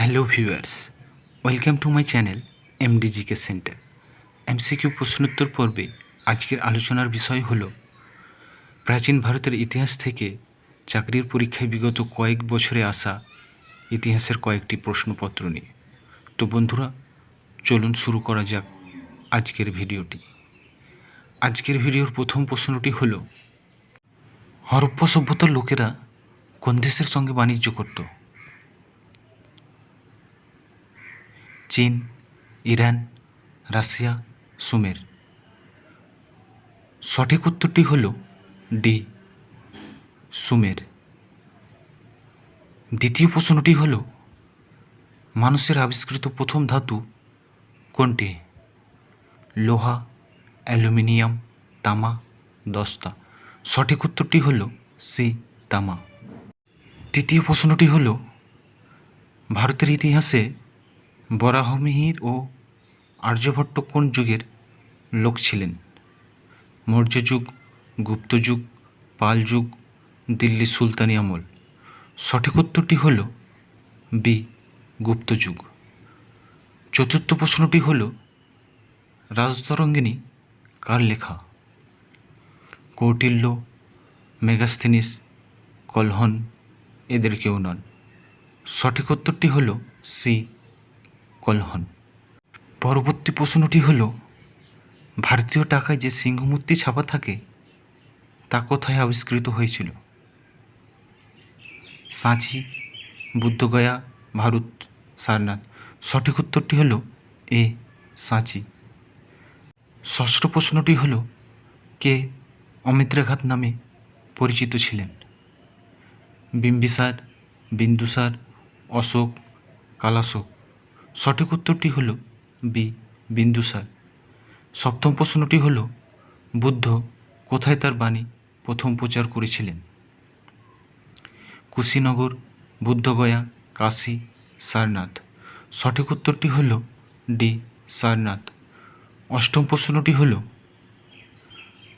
Hello viewers welcome to my channel MDGK centre MCQ প্রশ্নোত্তর পর্বে আজকের আলোচনার বিষয় হল, প্রাচীন ভারতের ইতিহাস থেকে চাকরির পরীক্ষায় বিগত কয়েক বছরে আসা ইতিহাসের কয়েকটি প্রশ্নপত্র নিয়ে। তো বন্ধুরা, চলুন শুরু করা যাক আজকের ভিডিওটি। আজকের ভিডিওর প্রথম প্রশ্নটি হল, হরপ্পা সভ্যতার লোকেরা কোন দেশের সঙ্গে বাণিজ্য করতো? চীন, ইরান, রাশিয়া, সুমের। সঠিক উত্তরটি হল ডি, সুমের। দ্বিতীয় প্রশ্নটি হল, মানুষের আবিষ্কৃত প্রথম ধাতু কোনটি? লোহা, অ্যালুমিনিয়াম, তামা, দস্তা। সঠিক উত্তরটি হল সি, তামা। তৃতীয় প্রশ্নটি হল, ভারতের ইতিহাসে বরাহমিহির ও আর্যভট্ট কোন যুগের লোক ছিলেন। মৌর্য যুগ গুপ্ত যুগ পাল যুগ দিল্লি সুলতানি আমল। সঠিক উত্তরটি হল বি গুপ্ত যুগ চতুর্থ প্রশ্নটি হল রাজতরঙ্গিনী কার লেখা? কৌটিল্য, মেগাস্থিনিস, কলহন, এদের কেউ নন। সঠিক উত্তরটি হল সি কলহন পরবর্তী প্রশ্নটি হল, ভারতীয় টাকায় যে সিংহমূর্তি ছাপা থাকে, তা কোথায় আবিষ্কৃত হয়েছিল? সাঁচি, বুদ্ধগয়া, ভারত, সারনাথ। সঠিক উত্তরটি হল এ, সাঁচি। ষষ্ঠ প্রশ্নটি হল, কে অমিত্রাঘাত নামে পরিচিত ছিলেন? বিম্বিসার, বিন্দুসার, অশোক, কালাশোক। সঠিক উত্তরটি হল বি বিন্দুসার সপ্তম প্রশ্নটি হল, বুদ্ধ কোথায় তার বাণী প্রথম প্রচার করেছিলেন? কুশীনগর, বুদ্ধগয়া, কাশী, সারনাথ। সঠিক উত্তরটি হল ডি, সারনাথ। অষ্টম প্রশ্নটি হল,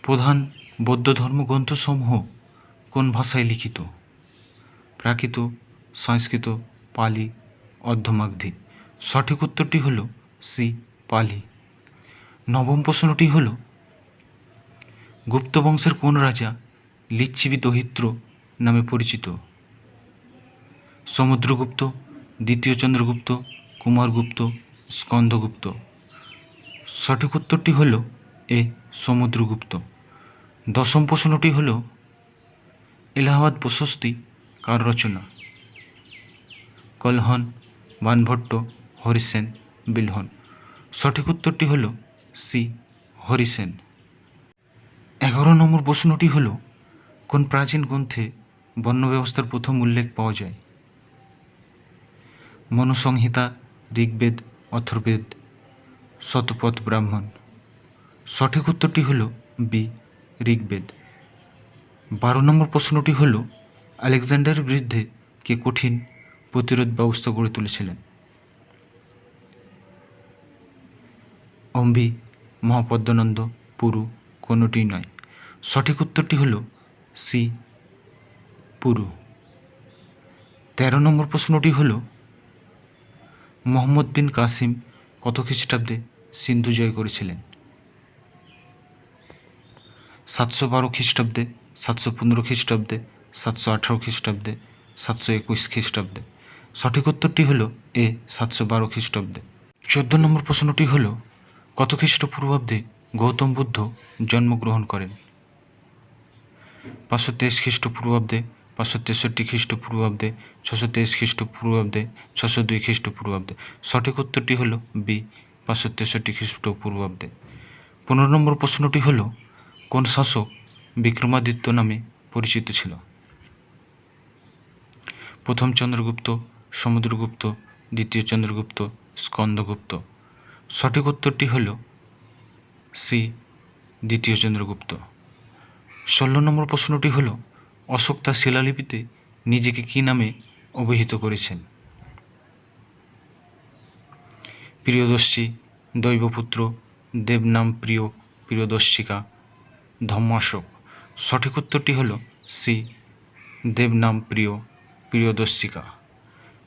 প্রধান বৌদ্ধ ধর্মগ্রন্থসমূহ কোন ভাষায় লিখিত? প্রাকৃত, সংস্কৃত, পালি, অর্ধমাগধী। সঠিক উত্তরটি হল সি, পালি। নবম প্রশ্নটি হল, গুপ্ত বংশের কোন রাজা লিচ্ছিবি দহিত্র নামে পরিচিত? সমুদ্রগুপ্ত, দ্বিতীয় চন্দ্রগুপ্ত, কুমারগুপ্ত, স্কন্দগুপ্ত। সঠিক উত্তরটি হল এ, সমুদ্রগুপ্ত। দশম প্রশ্নটি হল, এলাহাবাদ প্রশস্তি কার রচনা? কলহন, বানভট্ট হরিসেন বিলহন। সঠিক উত্তরটি হল সি, হরিসেন। এগারো নম্বর প্রশ্নটি হল, কোন প্রাচীন গ্রন্থে বর্ণ ব্যবস্থার প্রথম উল্লেখ পাওয়া যায়? মনুসংহিতা, ঋগ্বেদ, অথর্বেদ, শতপথ ব্রাহ্মণ। সঠিক উত্তরটি হল বি, ঋগ্বেদ। বারো নম্বর প্রশ্নটি হল, আলেকজান্ডারের বিরুদ্ধে কে কঠিন প্রতিরোধ ব্যবস্থা গড়ে তুলেছিলেন? অম্বি, মহাপদ্মানন্দ, পুরু কোনোটি নয়। সঠিক উত্তরটি হল সি, পুরু। তেরো নম্বর প্রশ্নটি হল, মোহাম্মদ বিন কাসিম কত খ্রিস্টাব্দে সিন্ধু জয় করেছিলেন? সাতশো বারো খ্রিস্টাব্দে, সাতশো পনেরো খ্রিস্টাব্দে, সাতশো আঠারো খ্রিস্টাব্দে, সাতশো একুশ খ্রিস্টাব্দে। সঠিক উত্তরটি হল এ, সাতশো বারো খ্রিস্টাব্দে। চোদ্দ নম্বর প্রশ্নটি হল কত খ্রিস্টপূর্বাব্দে গৌতম বুদ্ধ জন্মগ্রহণ করেন? পাঁচশো তেইশ খ্রিস্টপূর্বাব্দে, পাঁচশো তেষট্টি খ্রিস্টপূর্বাব্দে, ছশো তেইশ খ্রিস্টপূর্বাব্দে, ছশো দুই খ্রিস্টপূর্বাব্দে। সঠিক উত্তরটি হল বি পাঁচশো তেষট্টি খ্রিস্টপূর্বাব্দে। পনেরো নম্বর প্রশ্নটি হল, কোন শাসক বিক্রমাদিত্য নামে পরিচিত ছিল? প্রথম চন্দ্রগুপ্ত, সমুদ্রগুপ্ত, দ্বিতীয় চন্দ্রগুপ্ত, স্কন্দগুপ্ত। সঠিক উত্তরটি হল সি, দ্বিতীয় চন্দ্রগুপ্ত। ষোলো নম্বর প্রশ্নটি হল অশোক তার শিলালিপিতে নিজেকে কী নামে অভিহিত করেছেন? প্রিয়দর্শী, দৈবপুত্র, দেবনাম প্রিয়, প্রিয়দর্শিকা, ধম্মাশোক। সঠিক উত্তরটি হল সি, দেবনাম প্রিয়, প্রিয়দর্শিকা।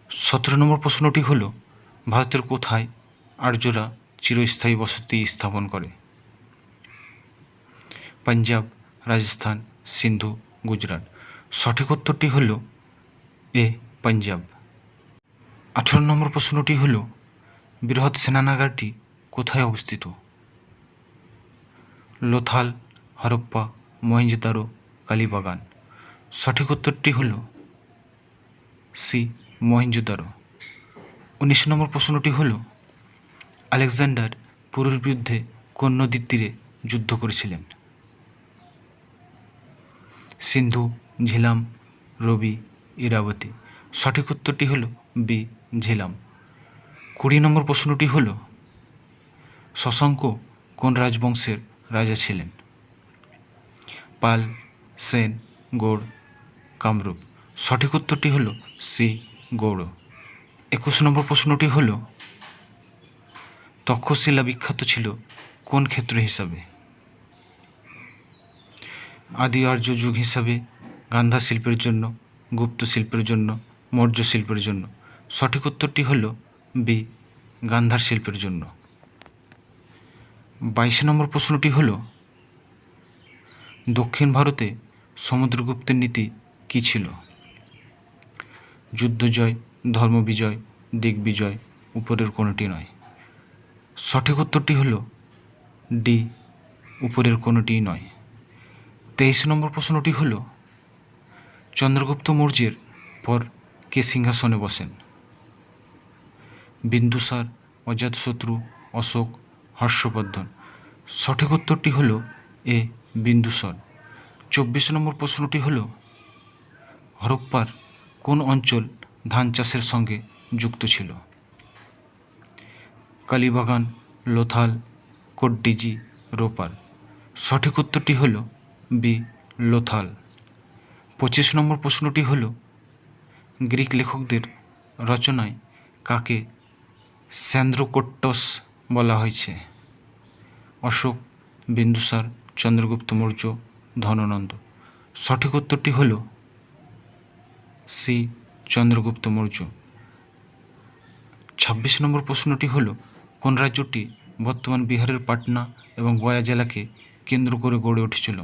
সতেরো নম্বর প্রশ্নটি হল, ভারতের কোথায় আর্যরা চিরস্থায়ী বসতি স্থাপন করে। পাঞ্জাব, রাজস্থান, সিন্ধু, গুজরাট। সঠিক উত্তরটি হল এ, পাঞ্জাব। আঠারো নম্বর প্রশ্নটি হল, বৃহৎ সেনানাগারটি কোথায় অবস্থিত? লোথাল, হরপ্পা, মহেঞ্জোদারো, কালীবাগান। সঠিক উত্তরটি হল সি, মহেঞ্জোদারো। উনিশ নম্বর প্রশ্নটি হল আলেকজান্ডার পুরুর বিরুদ্ধে কোন নদীর তীরে যুদ্ধ করেছিলেন। সিন্ধু, ঝিলাম, রবি, ইরাবতী। সঠিক উত্তরটি হল বি, ঝিলাম। কুড়ি নম্বর প্রশ্নটি হল, শশাঙ্ক কোন রাজবংশের রাজা ছিলেন? পাল, সেন, গৌড়, কামরূপ। সঠিক উত্তরটি হল সি, গৌড়। একুশ নম্বর প্রশ্নটি হল তক্ষশিলা বিখ্যাত ছিল কোন ক্ষেত্র হিসাবে? আদি আর্য যুগ হিসাবে, গান্ধা শিল্পের জন্য, গুপ্ত শিল্পের জন্য, মৌর্য শিল্পের জন্য। সঠিক উত্তরটি হল বি, গান্ধার শিল্পের জন্য। বাইশ নম্বর প্রশ্নটি হল, দক্ষিণ ভারতে সমুদ্রগুপ্তের নীতি কী ছিল? যুদ্ধ জয়, ধর্ম বিজয় দিগ্বিজয় উপরের কোনোটি নয়? সঠিক উত্তরটি হল ডি, উপরের কোনোটিই নয়। তেইশ নম্বর প্রশ্নটি হল, চন্দ্রগুপ্ত মৌর্যের পর কে সিংহাসনে বসেন? বিন্দুসার অজাতশত্রু অশোক, হর্ষবর্ধন। সঠিক উত্তরটি হল এ বিন্দুসর চব্বিশ নম্বর প্রশ্নটি হল, হরপ্পার কোন অঞ্চল ধান চাষের সঙ্গে যুক্ত ছিল? কালীবাগান, লোথাল কোটডিজি রোপার। সঠিক উত্তরটি হল বি, লোথাল। পঁচিশ নম্বর প্রশ্নটি হল, গ্রিক লেখকদের রচনায় কাকে স্যান্দ্রোকোট্টস বলা হয়েছে? অশোক, বিন্দুসার, চন্দ্রগুপ্ত মৌর্য, ধননন্দ। সঠিক উত্তরটি হল সি, চন্দ্রগুপ্ত মৌর্য। ছাব্বিশ নম্বর প্রশ্নটি হল কোন রাজ্যটি বর্তমান বিহারের পাটনা এবং গয়া জেলাকে কেন্দ্র করে গড়ে উঠেছিল?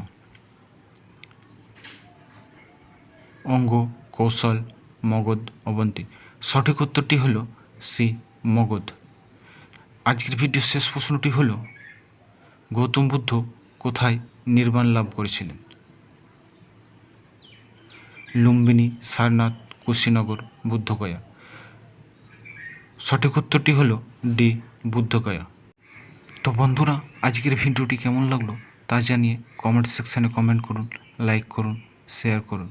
অঙ্গ, কৌশল, মগধ, অবন্তী। সঠিক উত্তরটি হল সি, মগধ। আজকের ভিডিও শেষ প্রশ্নটি হল, গৌতম বুদ্ধ কোথায় নির্বাণ লাভ করেছিলেন? লুম্বিনী, সারনাথ, কুশীনগর, বুদ্ধগয়া। সঠিক উত্তরটি হলো ডি, বুদ্ধগয়া। তো বন্ধুরা, আজকের ভিডিওটি কেমন লাগল তা জানিয়ে কমেন্ট সেকশানে কমেন্ট করুন লাইক করুন শেয়ার করুন।